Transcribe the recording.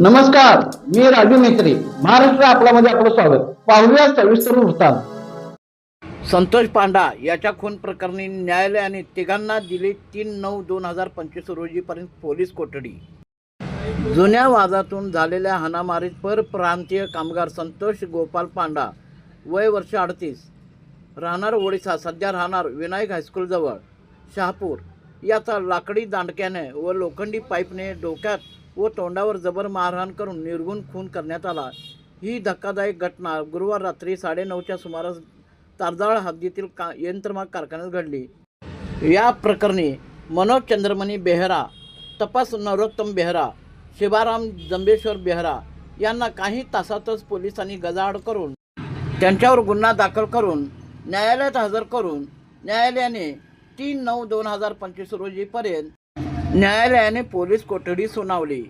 नमस्कार मी राजू मेत्री महाराष्ट्र आपल्यामध्ये आपलं स्वागत. पाहूया सविस्तर वृत्तांत. संतोष पांडा याच्या खून प्रकरणी न्यायालयाने तिघांना दिली तीन नऊ दोन हजार पंचवीस रोजीपर्यंत पोलीस कोठडी. जुन्या वादातून झालेल्या हाणामारीत परप्रांतीय कामगार संतोष गोपाल पांडा वय वर्ष अडतीस. राहणार ओडिसा सध्या राहणार विनायक हायस्कूलजवळ शहापूर. याचा लाकडी दांडक्याने व लोखंडी पाईपने डोक्यात व तोंडावर जबर मारहाण करून निर्गुण खून करण्यात आला. ही धक्कादायक घटना गुरुवार रात्री साडेनऊच्या सुमारास तारजाळ हद्दीतील का यंत्रमाग कारखान्यात घडली. या प्रकरणी मनोज चंद्रमणी बेहरा तपास नरोत्तम बेहरा शिवाराम जंबेश्वर बेहरा यांना काही तासातच पोलिसांनी गजाआड करून त्यांच्यावर गुन्हा दाखल करून न्यायालयात हजर करून न्यायालयाने तीन नऊ दोन हजार पंचवीस रोजीपर्यंत न्यायालयाने पोलीस कोठडी सुनावली.